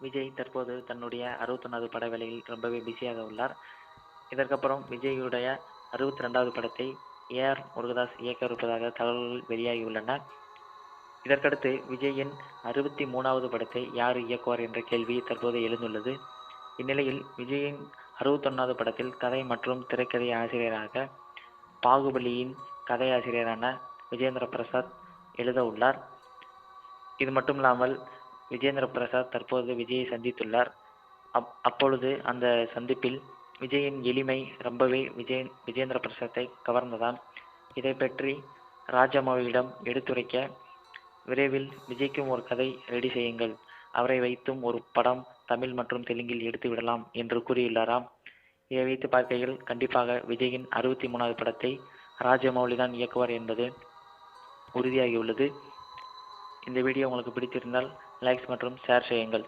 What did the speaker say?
விஜய் தற்போது தன்னுடைய அறுபத்தொன்னாவது பட வேலையில் ரொம்பவே பிஸியாக உள்ளார். இதற்கப்புறம் விஜயுடைய அறுபத்தி ரெண்டாவது படத்தை ஏஆர் முருகதாஸ் இயக்க இருப்பதாக தகவல்கள் வெளியாகியுள்ளன இதற்கடுத்து விஜயின் அறுபத்தி மூணாவது படத்தை யார் இயக்குவார் என்ற கேள்வி தற்போது எழுந்துள்ளது. இந்நிலையில் விஜயின் அறுபத்தொன்னாவது படத்தில் கதை மற்றும் திரைக்கதை ஆசிரியராக பாகுபலியின் கதை ஆசிரியரான விஜேந்திர பிரசாத் எழுத உள்ளார். இது மட்டுமில்லாமல் விஜேந்திர பிரசாத் தற்போது விஜயை சந்தித்துள்ளார். அப் அப்பொழுது அந்த சந்திப்பில் விஜயின் எளிமை ரொம்பவே விஜய் விஜேந்திர பிரசாத்தை கவர்ந்ததாம். இதை பற்றி ராஜமௌலியிடம் எடுத்துரைக்க விரைவில் விஜய்க்கும் ஒரு கதை ரெடி செய்யுங்கள். அவரை வைத்தும் ஒரு படம் தமிழ் மற்றும் தெலுங்கில் எடுத்து விடலாம் என்று கூறியுள்ளாராம். இதை வைத்து பார்க்கையில் கண்டிப்பாக விஜயின் அறுபத்தி மூணாவது படத்தை ராஜமௌலி தான் இயக்குவார் என்பது உறுதியாகியுள்ளது. இந்த வீடியோ உங்களுக்கு பிடித்திருந்தால் லைக்ஸ் மற்றும் ஷேர் செய்யுங்கள்.